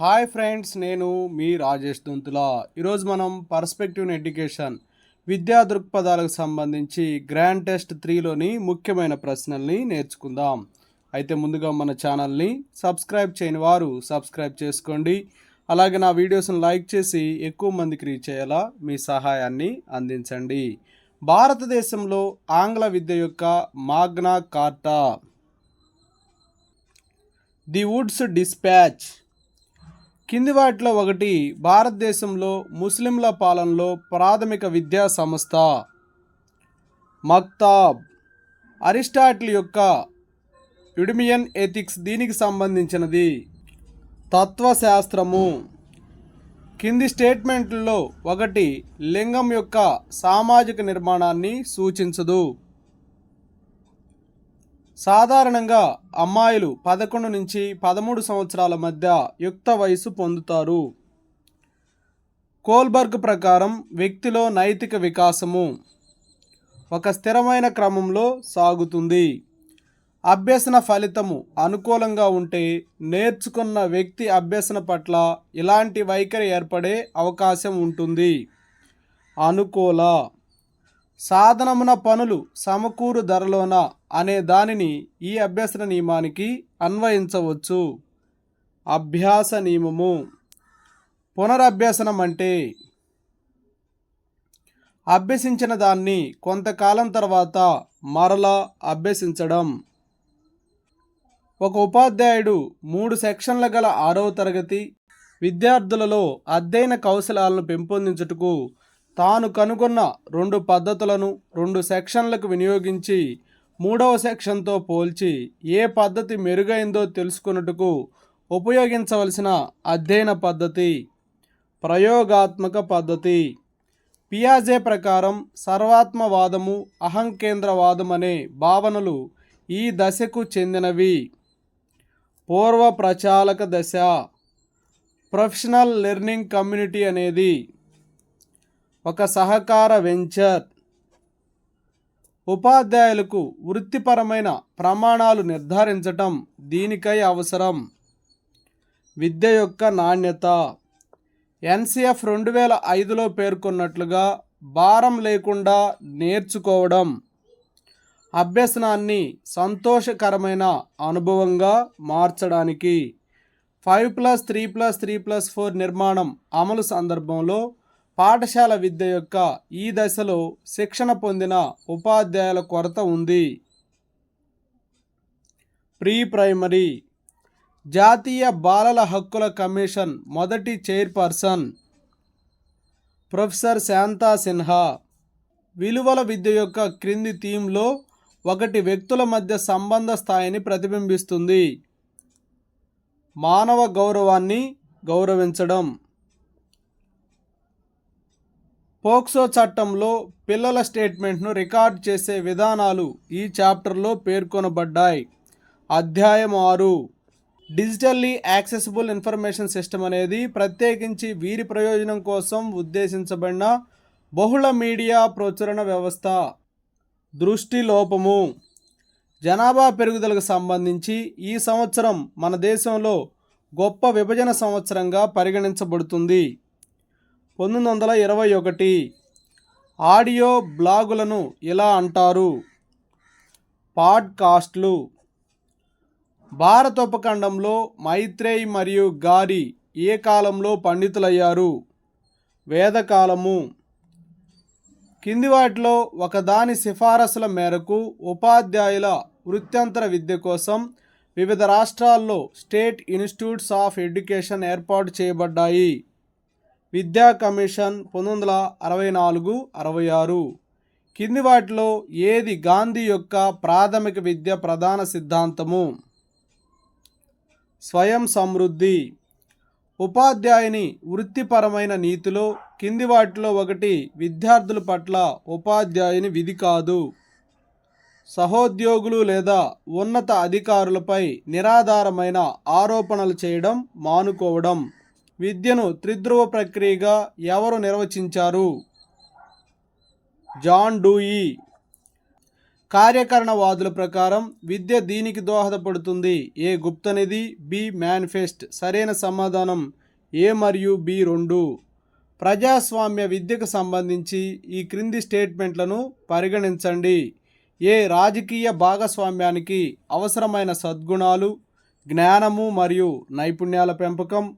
Hi friends నేను మీ రాజేష్ దొంతుల. ఈరోజు మనం పర్స్పెక్టివ్ ఎడ్యుకేషన్ విద్యా దృక్పథాలకు సంబంధించి గ్రాండ్ టెస్ట్ త్రీలోని ముఖ్యమైన ప్రశ్నల్ని నేర్చుకుందాం. అయితే ముందుగా మన ఛానల్ని సబ్స్క్రైబ్ చేయని వారు సబ్స్క్రైబ్ చేసుకోండి. అలాగే నా వీడియోస్ని లైక్ చేసి ఎక్కువ మందికి రీచ్ అయ్యేలా మీ సహాయాన్ని అందించండి. భారతదేశంలో ఆంగ్ల విద్య యొక్క Magna Carta. The Woods dispatch. కింది వాటిలో ఒకటి భారతదేశంలో ముస్లింల పాలనలో ప్రాథమిక విద్యా సంస్థ. మక్తాబ్. అరిస్టాటిల్ యొక్క యుడిమియన్ ఎథిక్స్ దీనికి సంబంధించినది. తత్వశాస్త్రము. కింది స్టేట్మెంట్లలో ఒకటి లింగం యొక్క సామాజిక నిర్మాణాన్ని సూచించదు. సాధారణంగా అమ్మాయిలు పదకొండు నుంచి పదమూడు సంవత్సరాల మధ్య యుక్త వయసు పొందుతారు. కోల్బర్గ్ ప్రకారం వ్యక్తిలో నైతిక వికాసము ఒక స్థిరమైన క్రమంలో సాగుతుంది. అభ్యసన ఫలితము అనుకూలంగా ఉంటే నేర్చుకున్న వ్యక్తి అభ్యసన పట్ల ఇలాంటి వైఖరి ఏర్పడే అవకాశం ఉంటుంది. అనుకూల సాధనమున పనులు సమకూరు ధరలోన అనే దానిని ఈ అభ్యసన నియమానికి అన్వయించవచ్చు. అభ్యాస నియమము. పునరభ్యసనం అంటే అభ్యసించిన దాన్ని కొంతకాలం తర్వాత మరలా అభ్యసించడం. ఒక ఉపాధ్యాయుడు మూడు సెక్షన్ల గల ఆరవ తరగతి విద్యార్థులలో అధ్యయన కౌశలాలను పెంపొందించుటకు తాను కనుగొన్న రెండు పద్ధతులను రెండు సెక్షన్లకు వినియోగించి మూడవ సెక్షన్తో పోల్చి ఏ పద్ధతి మెరుగైందో తెలుసుకున్నట్టుకు ఉపయోగించవలసిన అధ్యయన పద్ధతి ప్రయోగాత్మక పద్ధతి. పియాజే ప్రకారం సర్వాత్మవాదము అహంకేంద్రవాదం అనే భావనలు ఈ దశకు చెందినవి. పూర్వ ప్రచాలక దశ ప్రొఫెషనల్ లెర్నింగ్ కమ్యూనిటీ అనేది ఒక సహకార వెంచర్. ఉపాధ్యాయులకు వృత్తిపరమైన ప్రమాణాలు నిర్ధారించటం దీనికై అవసరం. విద్య యొక్క నాణ్యత. ఎన్సిఎఫ్ రెండు వేల ఐదులో పేర్కొన్నట్లుగా భారం లేకుండా నేర్చుకోవడం అభ్యసనాన్ని సంతోషకరమైన అనుభవంగా మార్చడానికి. Five plus three plus three plus four నిర్మాణం అమలు సందర్భంలో పాఠశాల విద్య యొక్క ఈ దశలో శిక్షణ పొందిన ఉపాధ్యాయుల కొరత ఉంది. ప్రీ ప్రైమరీ జాతీయ బాలల హక్కుల కమిషన్ మొదటి చైర్పర్సన్ ప్రొఫెసర్ శాంతా సిన్హా విలువల విద్య యొక్క క్రింది థీమ్లో ఒకటి వ్యక్తుల మధ్య సంబంధ స్థాయిని ప్రతిబింబిస్తుంది. మానవ గౌరవాన్ని గౌరవించడం. పోక్సో చట్టంలో పిల్లల స్టేట్మెంట్ను రికార్డ్ చేసే విధానాలు ఈ చాప్టర్లో పేర్కొనబడ్డాయి. అధ్యాయం ఆరు. డిజిటల్లీ యాక్సెసిబుల్ ఇన్ఫర్మేషన్ సిస్టమ్ అనేది ప్రత్యేకించి వీరి ప్రయోజనం కోసం ఉద్దేశించబడిన బహుళ మీడియా ప్రచురణ వ్యవస్థ. దృష్టి లోపము. జనాభా పెరుగుదలకు సంబంధించి ఈ సంవత్సరం మన దేశంలో గొప్ప విభజన సంవత్సరంగా పరిగణించబడుతుంది. పంతొమ్మిది వందల ఇరవై ఒకటి. ఆడియో బ్లాగులను ఎలా అంటారు? పాడ్కాస్ట్లు. భారత ఉపఖండంలో మైత్రేయ్ మరియు గారి ఏ కాలంలో పండితులయ్యారు? వేదకాలము. కింది వాటిలో ఒకదాని సిఫారసుల మేరకు ఉపాధ్యాయుల వృత్యంతర విద్య కోసం వివిధ రాష్ట్రాల్లో స్టేట్ ఇన్స్టిట్యూట్స్ ఆఫ్ ఎడ్యుకేషన్ ఏర్పాటు చేయబడ్డాయి. విద్యా కమిషన్ పంతొమ్మిది వందల అరవై నాలుగు అరవై ఆరు. కింది వాటిలో ఏది గాంధీ యొక్క ప్రాథమిక విద్య ప్రధాన సిద్ధాంతము? స్వయం సమృద్ధి. ఉపాధ్యాయుని వృత్తిపరమైన నీతిలో కింది వాటిలో ఒకటి విద్యార్థుల పట్ల ఉపాధ్యాయుని విధి కాదు. సహోద్యోగులు లేదా ఉన్నత అధికారులపై నిరాధారమైన ఆరోపణలు చేయడం మానుకోవడం. విద్యను త్రిధ్రువ ప్రక్రియగా ఎవరు నిర్వచించారు? John Dewey. కార్యకరణవాదుల ప్రకారం విద్య దీనికి దోహదపడుతుంది. ఏ గుప్తనిధి? B manifest. సరైన సమాధానం ఏ మరియు బి రెండు. ప్రజాస్వామ్య విద్యకు సంబంధించి ఈ క్రింది స్టేట్మెంట్లను పరిగణించండి. ఏ రాజకీయ భాగస్వామ్యానికి అవసరమైన సద్గుణాలు జ్ఞానము మరియు నైపుణ్యాల పెంపకం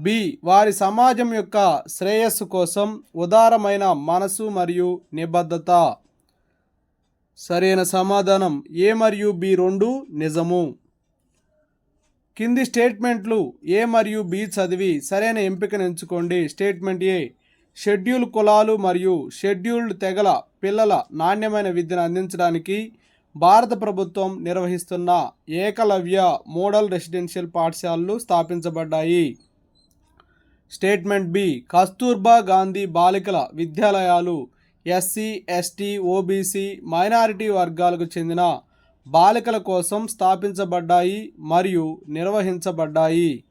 బి. వారి సమాజం యొక్క శ్రేయస్సు కోసం ఉదారమైన మనసు మరియు నిబద్ధత. సరైన సమాధానం ఏ మరియు బి రెండు నిజము. కింది స్టేట్మెంట్లు ఏ మరియు బి చదివి సరైన ఎంపికను ఎంచుకోండి. స్టేట్మెంట్ ఏ. షెడ్యూల్ కులాలు మరియు షెడ్యూల్డ్ తెగల పిల్లల నాణ్యమైన విద్యను అందించడానికి భారత ప్రభుత్వం నిర్వహిస్తున్న ఏకలవ్య మోడల్ రెసిడెన్షియల్ పాఠశాలలు స్థాపించబడ్డాయి. Statement B. కస్తూర్బా గాంధీ బాలికల విద్యాలయాలు ఎస్సీ ఎస్టీ ఓబీసీ మైనారిటీ వర్గాలకు చెందిన బాలికల కోసం స్థాపించబడ్డాయి మరియు నిర్వహించబడ్డాయి.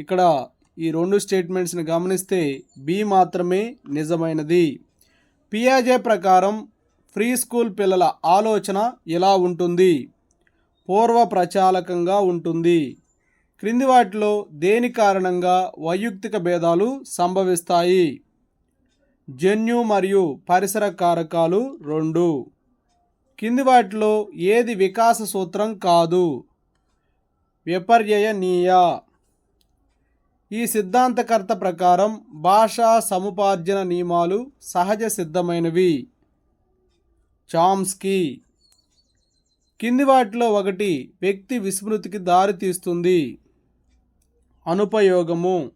ఇక్కడ ఈ రెండు స్టేట్మెంట్స్ని గమనిస్తే బి మాత్రమే నిజమైనది. పియాజే ప్రకారం ఫ్రీ స్కూల్ పిల్లల ఆలోచన ఎలా ఉంటుంది. పూర్వ ప్రచాలకంగా ఉంటుంది. క్రింది వాటిలో దేని కారణంగా వైయక్తిక భేదాలు సంభవిస్తాయి? జన్యు మరియు పరిసర కారకాలు రెండు. కింది వాటిలో ఏది వికాస సూత్రం కాదు? విపర్యయనీయ. ఈ సిద్ధాంతకర్త ప్రకారం భాషా సముపార్జన నియమాలు సహజ సిద్ధమైనవి. చామ్స్కీ. కింది వాటిలో ఒకటి వ్యక్తి విస్మృతికి దారితీస్తుంది. అనుపయోగము.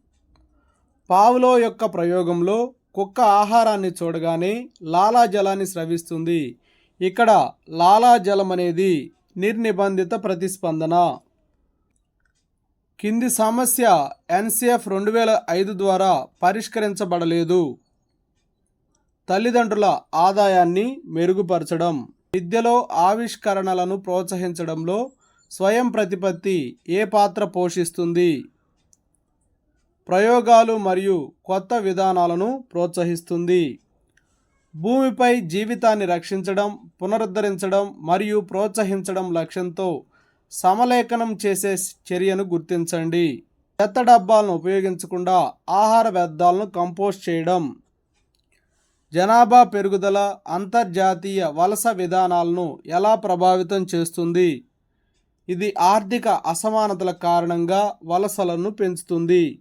పావులో యొక్క ప్రయోగంలో కుక్క ఆహారాన్ని చూడగానే లాలాజలాన్ని స్రవిస్తుంది. ఇక్కడ లాలాజలం అనేది నిర్నిబంధిత ప్రతిస్పందన. కింది సమస్య ఎన్సిఎఫ్ రెండు వేల ఐదు ద్వారా పరిష్కరించబడలేదు. తల్లిదండ్రుల ఆదాయాన్ని మెరుగుపరచడం. విద్యలో ఆవిష్కరణలను ప్రోత్సహించడంలో స్వయం ప్రతిపత్తి ఏ పాత్ర పోషిస్తుంది? ప్రయోగాలు మరియు కొత్త విధానాలను ప్రోత్సహిస్తుంది. భూమిపై జీవితాన్ని రక్షించడం పునరుద్ధరించడం మరియు ప్రోత్సహించడం లక్ష్యంతో సమలేఖనం చేసే చర్యను గుర్తించండి. చెత్త డబ్బాలను ఉపయోగించకుండా ఆహార వ్యర్థాలను కంపోస్ట్ చేయడం. జనాభా పెరుగుదల అంతర్జాతీయ వలస విధానాలను ఎలా ప్రభావితం చేస్తుంది? ఇది ఆర్థిక అసమానతల కారణంగా వలసలను పెంచుతుంది.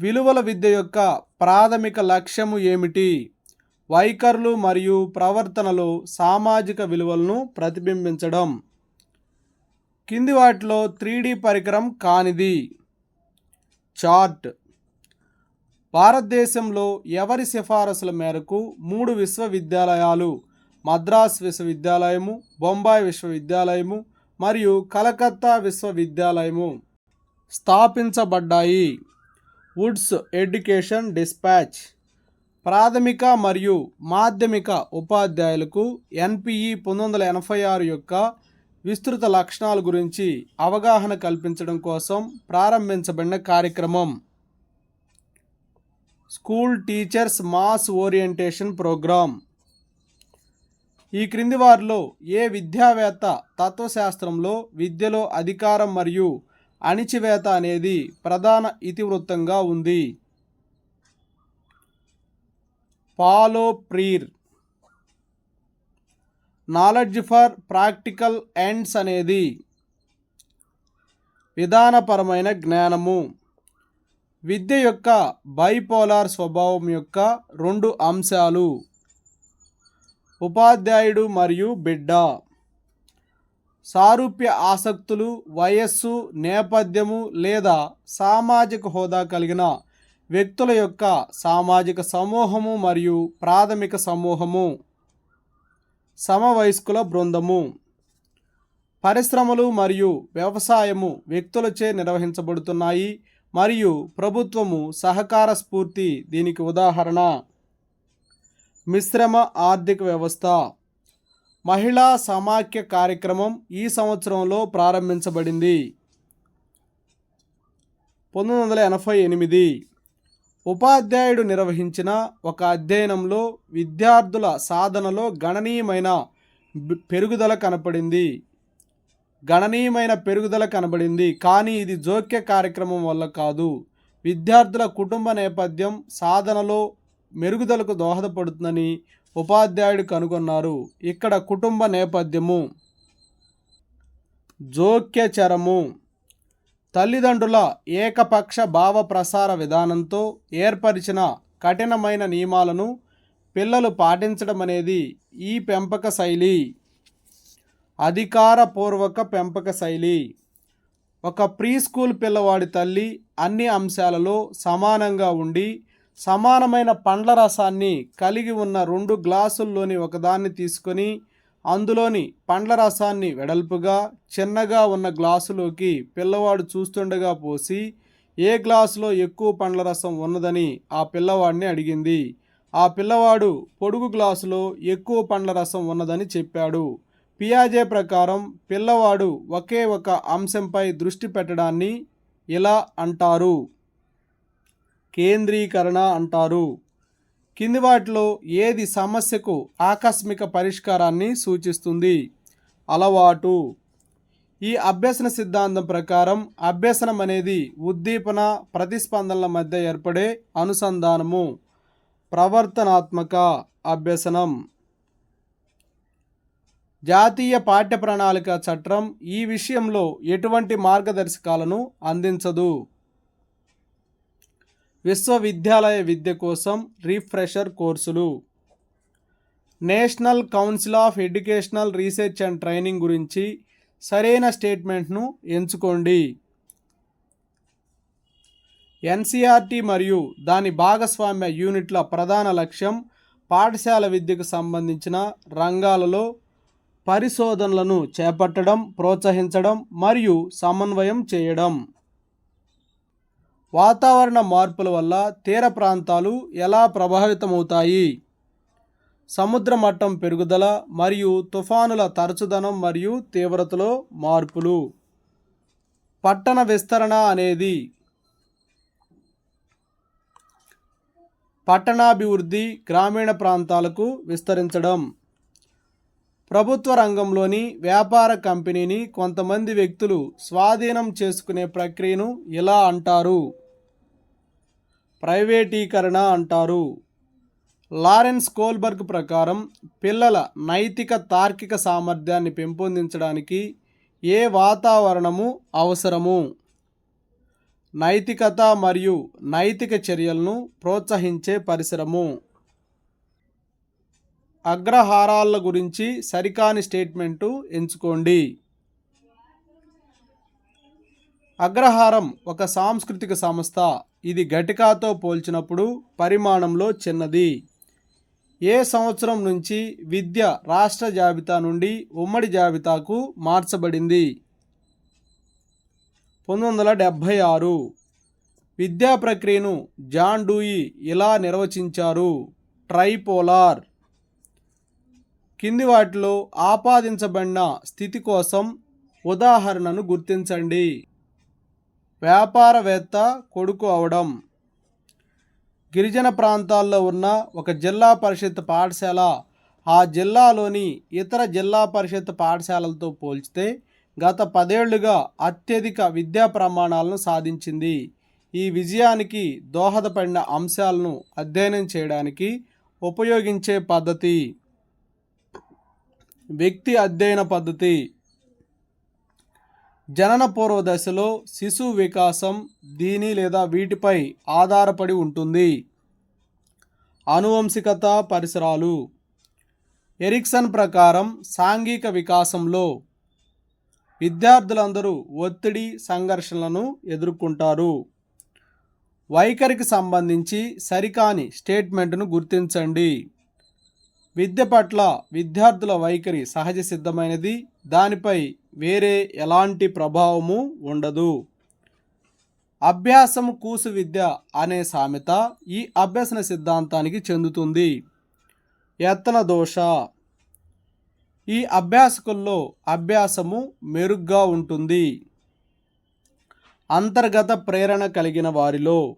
విలువల విద్య యొక్క ప్రాథమిక లక్ష్యము ఏమిటి? వైఖరులు మరియు ప్రవర్తనలు సామాజిక విలువలను ప్రతిబింబించడం. కింది వాటిలో త్రీ పరికరం కానిది. చార్ట్. భారతదేశంలో ఎవరి సిఫారసుల మేరకు మూడు విశ్వవిద్యాలయాలు? మద్రాస్ విశ్వవిద్యాలయము బొంబాయి విశ్వవిద్యాలయము మరియు కలకత్తా విశ్వవిద్యాలయము స్థాపించబడ్డాయి. Woods education dispatch. ప్రాథమిక మరియు మాధ్యమిక ఉపాధ్యాయులకు ఎన్పిఈ పంతొమ్మిది వందల ఎనభై ఆరు యొక్క విస్తృత లక్షణాల గురించి అవగాహన కల్పించడం కోసం ప్రారంభించబడిన కార్యక్రమం. School teachers mass orientation programme ఈ క్రింది వారిలో ఏ విద్యావేత్త తత్వశాస్త్రంలో విద్యలో అధికారం మరియు అణిచివేత అనేది ప్రధాన ఇతివృత్తంగా ఉంది. Paulo Freire knowledge for practical ends అనేది విధానపరమైన జ్ఞానము. విద్య యొక్క బైపోలార్ స్వభావం యొక్క రెండు అంశాలు. ఉపాధ్యాయుడు మరియు బిడ్డ. సారూప్య ఆసక్తులు వయస్సు నేపథ్యము లేదా సామాజిక హోదా కలిగిన వ్యక్తుల యొక్క సామాజిక సమూహము మరియు ప్రాథమిక సమూహము. సమవయస్కుల బృందము. పరిశ్రమలు మరియు వ్యవసాయము వ్యక్తులచే నిర్వహించబడుతున్నాయి మరియు ప్రభుత్వము సహకార స్ఫూర్తి దీనికి ఉదాహరణ. మిశ్రమ ఆర్థిక వ్యవస్థ. మహిళా సమాఖ్య కార్యక్రమం ఈ సంవత్సరంలో ప్రారంభించబడింది. పంతొమ్మిది వందల ఎనభై ఎనిమిది ఉపాధ్యాయుడు నిర్వహించిన ఒక అధ్యయనంలో విద్యార్థుల సాధనలో గణనీయమైన పెరుగుదల కనపడింది. గణనీయమైన పెరుగుదల కనబడింది. కానీ ఇది జోక్య కార్యక్రమం వల్ల కాదు. విద్యార్థుల కుటుంబ నేపథ్యం సాధనలో మెరుగుదలకు దోహదపడుతుందని ఉపాధ్యాయుడు కనుగొన్నారు. ఇక్కడ కుటుంబ నేపథ్యము. జోక్యచరము. తల్లిదండ్రుల ఏకపక్ష భావ ప్రసార విధానంతో ఏర్పరిచిన కఠినమైన నియమాలను పిల్లలు పాటించడం అనేది ఈ పెంపక శైలి. అధికారపూర్వక పెంపక శైలి. ఒక ప్రీ స్కూల్ పిల్లవాడి తల్లి అన్ని అంశాలలో సమానంగా ఉండి సమానమైన పండ్ల రసాన్ని కలిగి ఉన్న రెండు గ్లాసుల్లోని ఒకదాన్ని తీసుకొని అందులోని పండ్ల రసాన్ని వెడల్పుగా చిన్నగా ఉన్న గ్లాసులోకి పిల్లవాడు చూస్తుండగా పోసి ఏ గ్లాసులో ఎక్కువ పండ్ల రసం ఉన్నదని ఆ పిల్లవాడిని అడిగింది. ఆ పిల్లవాడు పొడుగు గ్లాసులో ఎక్కువ పండ్ల రసం ఉన్నదని చెప్పాడు. పియాజే ప్రకారం పిల్లవాడు ఒకే ఒక అంశంపై దృష్టి పెట్టడాన్ని ఇలా అంటారు. కేంద్రీకరణ అంటారు. కింది వాటిలో ఏది సమస్యకు ఆకస్మిక పరిష్కారాన్ని సూచిస్తుంది? అలవాటు. ఈ అభ్యసన సిద్ధాంతం ప్రకారం అభ్యసనం అనేది ఉద్దీపన ప్రతిస్పందనల మధ్య ఏర్పడే అనుసంధానము. ప్రవర్తనాత్మక అభ్యసనం. జాతీయ పాఠ్య ప్రణాళిక చట్టం ఈ విషయంలో ఎటువంటి మార్గదర్శకాలను అందించదు? విశ్వవిద్యాలయ విద్య కోసం refresher courses. National Council of Educational Research and Training గురించి సరైన స్టేట్మెంట్ను ఎంచుకోండి. ఎన్సీఆర్టీ మరియు దాని భాగస్వామ్య యూనిట్ల ప్రధాన లక్ష్యం పాఠశాల విద్యకు సంబంధించిన రంగాలలో పరిశోధనలను చేపట్టడం ప్రోత్సహించడం మరియు సమన్వయం చేయడం. వాతావరణ మార్పుల వల్ల తీర ప్రాంతాలు ఎలా ప్రభావితమవుతాయి? సముద్ర మట్టం పెరుగుదల మరియు తుఫానుల తరచుదనం మరియు తీవ్రతలో మార్పులు. పట్టణ విస్తరణ అనేది పట్టణాభివృద్ధి గ్రామీణ ప్రాంతాలకు విస్తరించడం. ప్రభుత్వ రంగంలోని వ్యాపార కంపెనీని కొంతమంది వ్యక్తులు స్వాధీనం చేసుకునే ప్రక్రియను ఇలా అంటారు. ప్రైవేటీకరణ అంటారు. లారెన్స్ కోల్బర్గ్ ప్రకారం పిల్లల నైతిక తార్కిక సామర్థ్యాన్ని పెంపొందించడానికి ఏ వాతావరణము అవసరము? నైతికత మరియు నైతిక చర్యలను ప్రోత్సహించే పరిసరము. అగ్రహారాల గురించి సరికాని స్టేట్మెంటు ఎంచుకోండి. అగ్రహారం ఒక సాంస్కృతిక సంస్థ. ఇది గటికాతో పోల్చినప్పుడు పరిమాణంలో చిన్నది. ఏ సంవత్సరం నుంచి విద్య రాష్ట్ర జాబితా నుండి ఉమ్మడి జాబితాకు మార్చబడింది? పంతొమ్మిది వందల డెబ్భై ఆరు. విద్యా ప్రక్రియను జాన్ డూయి ఇలా నిర్వచించారు? ట్రైపోలార్. కింది వాటిలో ఆపాదించబడిన స్థితి కోసం ఉదాహరణను గుర్తించండి. వ్యాపారవేత్త కొడుకు అవడం. గిరిజన ప్రాంతాల్లో ఉన్న ఒక జిల్లా పరిషత్ పాఠశాల ఆ జిల్లాలోని ఇతర జిల్లా పరిషత్ పాఠశాలలతో పోల్చితే గత పదేళ్ళుగా అత్యధిక విద్యా ప్రమాణాలను సాధించింది. ఈ విజయానికి దోహదపడిన అంశాలను అధ్యయనం చేయడానికి ఉపయోగించే పద్ధతి. వ్యక్తి అధ్యయన పద్ధతి. జనన పూర్వ దశలో శిశు వికాసం దీని లేదా వీటిపై ఆధారపడి ఉంటుంది. అనువంశికత పరిసరాలు. ఎరిక్సన్ ప్రకారం సాంఘిక వికాసంలో విద్యార్థులందరూ ఒత్తిడి సంఘర్షణలను ఎదుర్కొంటారు. వైఖరికి సంబంధించి సరికాని స్టేట్మెంట్ను గుర్తించండి. విద్య పట్ల విద్యార్థుల వైఖరి సహజ సిద్ధమైనది. దానిపై వేరే ఎలాంటి ప్రభావము ఉండదు. అభ్యాసం కూసు విద్య అనే సామెత ఈ అభ్యసన సిద్ధాంతానికి చెందుతుంది. యత్న దోష. ఈ అభ్యాసకుల్లో అభ్యాసము మెరుగ్గా ఉంటుంది. అంతర్గత ప్రేరణ కలిగిన వారిలో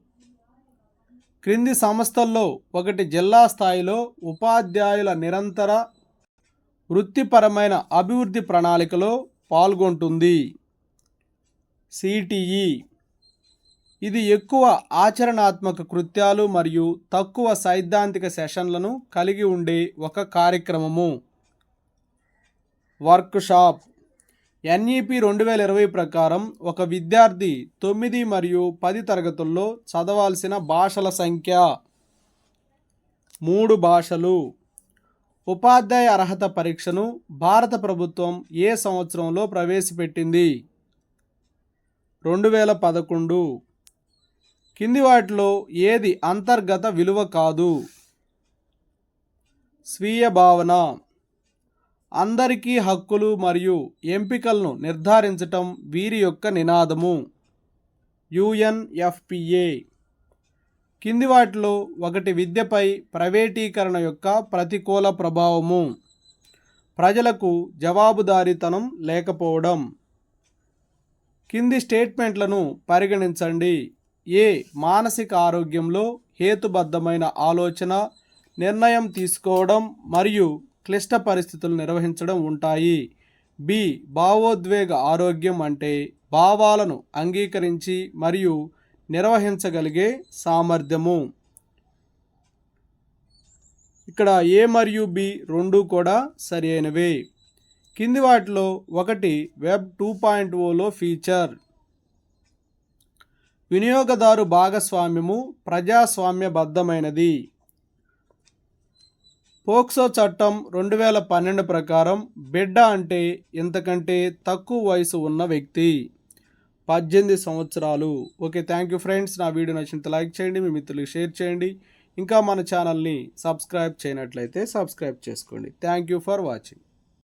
క్రింది సంస్థల్లో ఒకటి జిల్లా స్థాయిలో ఉపాధ్యాయుల నిరంతర వృత్తిపరమైన అభివృద్ధి ప్రణాళికలో పాల్గొంటుంది. సిటిఈ. ఇది ఎక్కువ ఆచరణాత్మక కృత్యాలు మరియు తక్కువ సైద్ధాంతిక సెషన్లను కలిగి ఉండే ఒక కార్యక్రమము. వర్క్షాప్ ఎన్ఈపి రెండు వేల ఇరవై ప్రకారం ఒక విద్యార్థి తొమ్మిది మరియు పది తరగతుల్లో చదవాల్సిన భాషల సంఖ్య మూడు భాషలు. ఉపాధ్యాయ అర్హత పరీక్షను భారత ప్రభుత్వం ఏ సంవత్సరంలో ప్రవేశపెట్టింది? రెండు వేల పదకొండు. కింది వాటిలో ఏది అంతర్గత విలువ కాదు? స్వీయ భావన. అందరికీ హక్కులు మరియు ఎంపికలను నిర్ధారించటం వీరి యొక్క నినాదము. యుఎన్ఎఫ్పిఏ కింది వాటిలో ఒకటి విద్యపై ప్రైవేటీకరణ యొక్క ప్రతికూల ప్రభావము. ప్రజలకు జవాబుదారీతనం లేకపోవడం. కింది స్టేట్మెంట్లను పరిగణించండి. ఏ మానసిక ఆరోగ్యంలో హేతుబద్ధమైన ఆలోచన నిర్ణయం తీసుకోవడం మరియు క్లిష్ట పరిస్థితులు నిర్వహించడం ఉంటాయి. బి. భావోద్వేగ ఆరోగ్యం అంటే భావాలను అంగీకరించి మరియు నిర్వహించగలిగే సామర్థ్యము. ఇక్కడ ఏ మరియు బి రెండు కూడా సరి అయినవే కింది వాటిలో ఒకటి వెబ్ టూ పాయింట్ ఓలో ఫీచర్. వినియోగదారు భాగస్వామ్యము ప్రజాస్వామ్యబద్ధమైనది. పోక్సో చట్టం రెండు వేల పన్నెండు ప్రకారం బిడ్డ అంటే ఇంతకంటే తక్కువ వయసు ఉన్న వ్యక్తి. పద్దెనిమిది సంవత్సరాలు. ఓకే థ్యాంక్ యూ ఫ్రెండ్స్ నా వీడియో నచ్చినంత లైక్ చేయండి మీ మిత్రులకు షేర్ చేయండి. ఇంకా మన ఛానల్ని సబ్స్క్రైబ్ చేయనట్లయితే సబ్స్క్రైబ్ చేసుకోండి. Thank you for watching